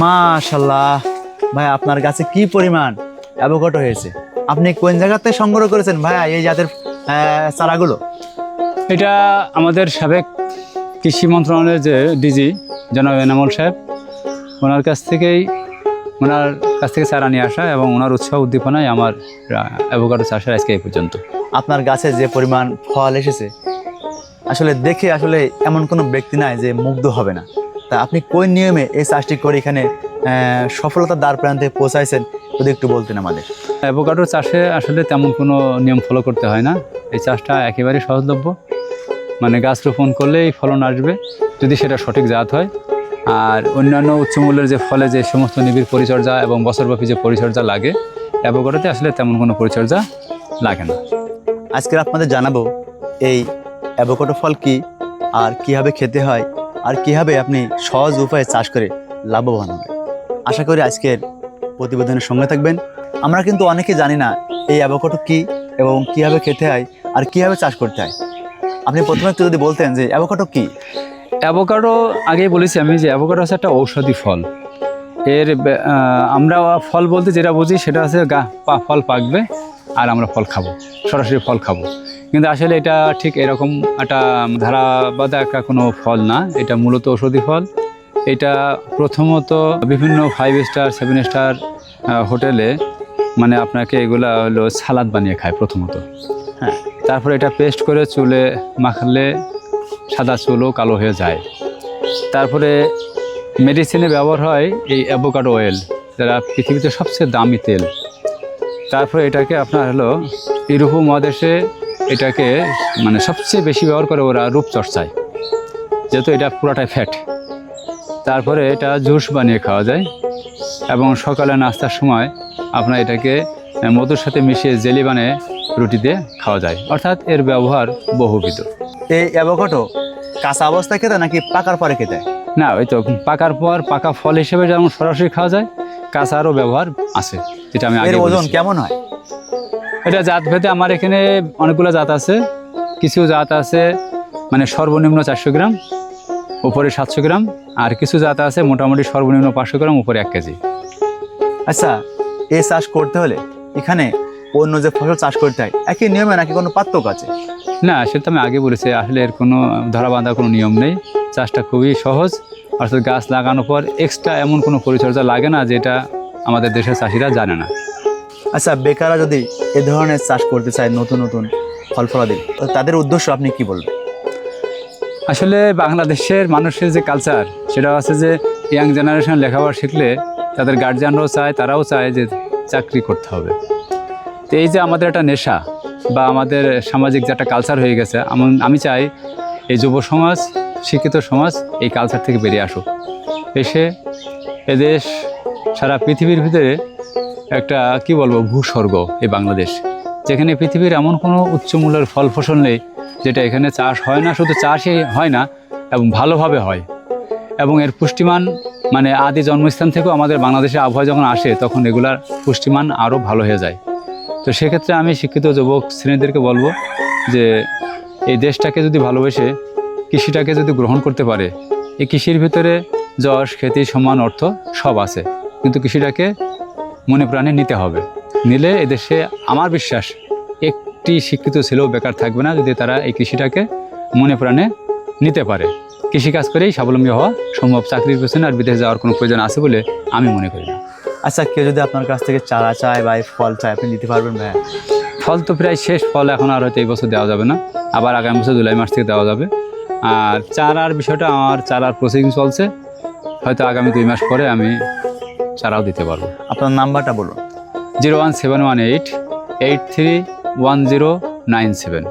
মাশাল্লাহ ভাই আপনার গাছে কি পরিমাণ অ্যাভোকাডো হয়েছে? আপনি কোন জায়গাতে সংগ্রহ করেছেন ভাই এই জাতের চারাগুলো? এটা আমাদের সাবেক কৃষি মন্ত্রণালয়ের যে ডিজি জনাব এনামুল সাহেব ওনার কাছ থেকেই ওনার কাছ থেকে চারা নিয়ে আসা এবং ওনার উৎসাহ উদ্দীপনায় আমার অ্যাভোকাডো চাষের আজকে এই পর্যন্ত। আপনার গাছে যে পরিমাণ ফল এসেছে আসলে দেখে আসলে এমন কোনো ব্যক্তি নাই যে মুগ্ধ হবে না। তা আপনি কোন নিয়মে এই চাষটি করে এখানে সফলতার দ্বার প্রান্তে পৌঁছাইছেন যদি একটু বলতেন আমাদের? অ্যাভোকাডো চাষে আসলে তেমন কোনো নিয়ম ফলো করতে হয় না। এই চাষটা একেবারে সহজলভ্য। মানে গাছ রোপণ করলেই ফলন আসবে যদি সেটা সঠিক জাত হয়। আর অন্যান্য উচ্চমূল্যের যে ফলে যে সমস্ত নিবিড় পরিচর্যা এবং বছরব্যাপী যে পরিচর্যা লাগে অ্যাভোকাডোতে আসলে তেমন কোনো পরিচর্যা লাগে না। আজকে আপনাদের জানাব এই অ্যাভোকাডো ফল কি আর কীভাবে খেতে হয় আর কীভাবে আপনি সহজ উপায়ে চাষ করে লাভবান হবেন। আশা করি আজকের প্রতিবেদনের সঙ্গে থাকবেন। আমরা কিন্তু অনেকে জানি না এই অ্যাভোকাডো কি এবং কীভাবে খেতে হয় আর কীভাবে চাষ করতে হয়। আপনি প্রথমে একটু যদি বলতেন যে অ্যাভোকাডো কি? অ্যাভোকাডো, আগেই বলেছি আমি যে অ্যাভোকাডো হচ্ছে একটা ঔষধি ফল। এর আমরা ফল বলতে যেটা বুঝি সেটা হচ্ছে গা ফল পাকবে আর আমরা ফল খাব, সরাসরি ফল খাব। কিন্তু আসলে এটা ঠিক এরকম একটা ধারাবাধা একটা কোনো ফল না। এটা মূলত ঔষধি ফল। এটা প্রথমত বিভিন্ন ফাইভ স্টার সেভেন স্টার হোটেলে মানে আপনাকে এগুলা হলো সালাদ বানিয়ে খায় প্রথমত। হ্যাঁ তারপরে এটা পেস্ট করে চুলে মাখলে সাদা চুলও কালো হয়ে যায়। তারপরে মেডিসিনে ব্যবহার হয় এই অ্যাভোকাডো অয়েল যারা পৃথিবীতে সবচেয়ে দামি তেল। তারপরে এটাকে আপনার হলো ইউরোপ মহাদেশে এটাকে মানে সবচেয়ে বেশি ব্যবহার করে ওরা রূপচর্চায় যেহেতু এটা পুরাটাই ফ্যাট। তারপরে এটা জুস বানিয়ে খাওয়া যায় এবং সকালে নাস্তার সময় আপনার এটাকে মধুর সাথে মিশিয়ে জেলি বানিয়ে রুটি দিয়ে খাওয়া যায়। অর্থাৎ এর ব্যবহার বহুবিধ। এই অ্যাভোকাডো কাঁচা অবস্থায় খেতে নাকি পাকার পরে খেতে? না ওই তো পাকার পর পাকা ফল হিসেবে যেমন সরাসরি খাওয়া যায় কাঁচারও ব্যবহার আছে। যেটা আমি ওজন কেমন হয়? এটা জাত ভেদে আমার এখানে অনেকগুলো জাত আছে। কিছু জাত আছে মানে সর্বনিম্ন চারশো গ্রাম উপরে সাতশো গ্রাম আর কিছু জাত আছে মোটামুটি সর্বনিম্ন পাঁচশো গ্রাম উপরে এক কেজি। আচ্ছা এই চাষ করতে হলে এখানে অন্য যে ফসল চাষ করতে হয় একই নিয়মে নাকি কোনো পার্থক্য আছে? না সেটা তো আমি আগে বলেছি আসলে এর কোনো ধরা বাঁধা কোনো নিয়ম নেই। চাষটা খুবই সহজ অর্থাৎ গাছ লাগানোর পর এক্সট্রা এমন কোনো পরিচর্যা লাগে না যেটা আমাদের দেশের চাষিরা জানে না। আচ্ছা বেকাররা যদি এ ধরনের চাষ করতে চায় নতুন নতুন ফল ফলাদি তাদের উদ্দেশ্য আপনি কি বলবেন? আসলে বাংলাদেশের মানুষের যে কালচার সেটা হচ্ছে যে ইয়াং জেনারেশন লেখাপড়া শিখলে তাদের গার্জিয়ানরাও চায়, তারাও চায় যে চাকরি করতে হবে। তো এই যে আমাদের একটা নেশা বা আমাদের সামাজিক যে একটা কালচার হয়ে গেছে, আমি চাই এই যুব সমাজ, শিক্ষিত সমাজ এই কালচার থেকে বেরিয়ে আসুক। এসে এদেশ সারা পৃথিবীর ভিতরে একটা, কি বলব, ভূস্বর্গ এই বাংলাদেশ। যেখানে পৃথিবীর এমন কোনো উচ্চমূল্যের ফল ফসল নেই, যেটা এখানে চাষ হয় না, শুধু চাষই হয় না, এবং ভালোভাবে হয়। এবং এর পুষ্টিমান মানে আদি জন্মস্থান থেকেও আমাদের বাংলাদেশে আবহাওয়া যখন আসে, তখন এগুলার পুষ্টিমান আরও ভালো হয়ে যায়। তো সেক্ষেত্রে আমি শিক্ষিত যুবক শ্রেণীদেরকে বলব যে, এই দেশটাকে যদি ভালোবেসে, কৃষিটাকে যদি গ্রহণ করতে পারে, এই কৃষির ভিতরে যশ, খ্যাতি, সম্মান, অর্থ সব আছে। কিন্তু কৃষিটাকে মনে প্রাণে নিতে হবে। নিলে এদেশে আমার বিশ্বাস একটি শিক্ষিত ছেলেও বেকার থাকবে না যদি তারা এই কৃষিটাকে মনে প্রাণে নিতে পারে। কৃষিকাজ করেই স্বাবলম্বী হওয়া সম্ভব। চাকরির পেছনে আর বিদেশে যাওয়ার কোনো প্রয়োজন আছে বলে আমি মনে করি না। আচ্ছা কেউ যদি আপনার কাছ থেকে চারা চায় বা এই ফল চায় আপনি নিতে পারবেন ভাইয়া? ফল তো প্রায় শেষ। ফল এখন আর হয়তো এই বছর দেওয়া যাবে না। আবার আগামী বছর জুলাই মাস থেকে দেওয়া যাবে। আর চারার বিষয়টা আমার চারার প্রসেসিং চলছে। হয়তো আগামী দুই মাস পরে আমি চারাও দিতে পারব। আপনার নাম্বারটা বলুন। Zero one seven one eight eight three one zero nine seven.